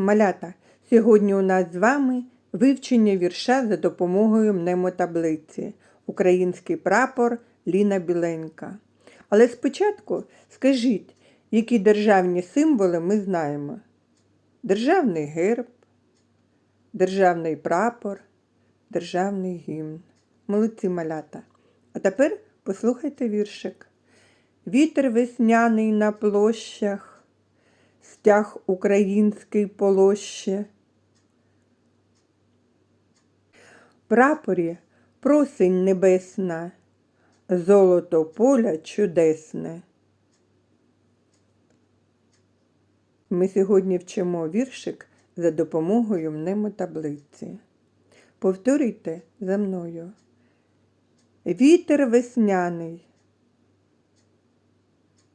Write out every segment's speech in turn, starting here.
Малята, сьогодні у нас з вами вивчення вірша за допомогою мнемотаблиці Український прапор Ліна Біленька. Але спочатку скажіть, які державні символи ми знаємо: Державний герб, державний прапор, державний гімн. Молодці малята. А тепер послухайте віршик. Вітер весняний на площах, стяг український полоще. Прапорі просень небесна, золото поля чудесне. Ми сьогодні вчимо віршик за допомогою мнемотаблиці. Повторюйте за мною. Вітер весняний.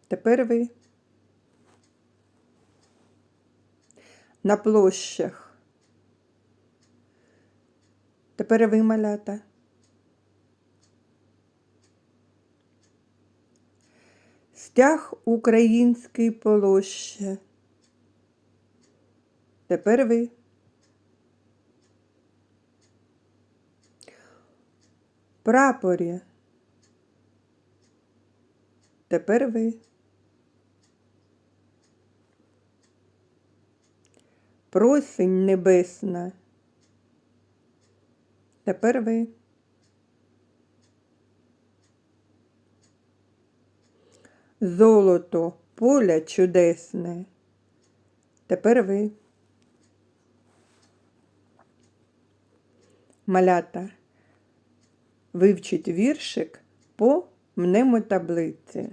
Тепер ви на площах. Тепер ви малята. Стяг український полоще. Тепер ви. Прапорі. Тепер ви. Просень небесна. Тепер ви. Золото поля чудесне. Тепер ви. Малята. Вивчіть віршик по мнемотаблиці.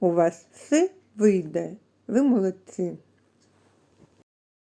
У вас все вийде. Ви молодці.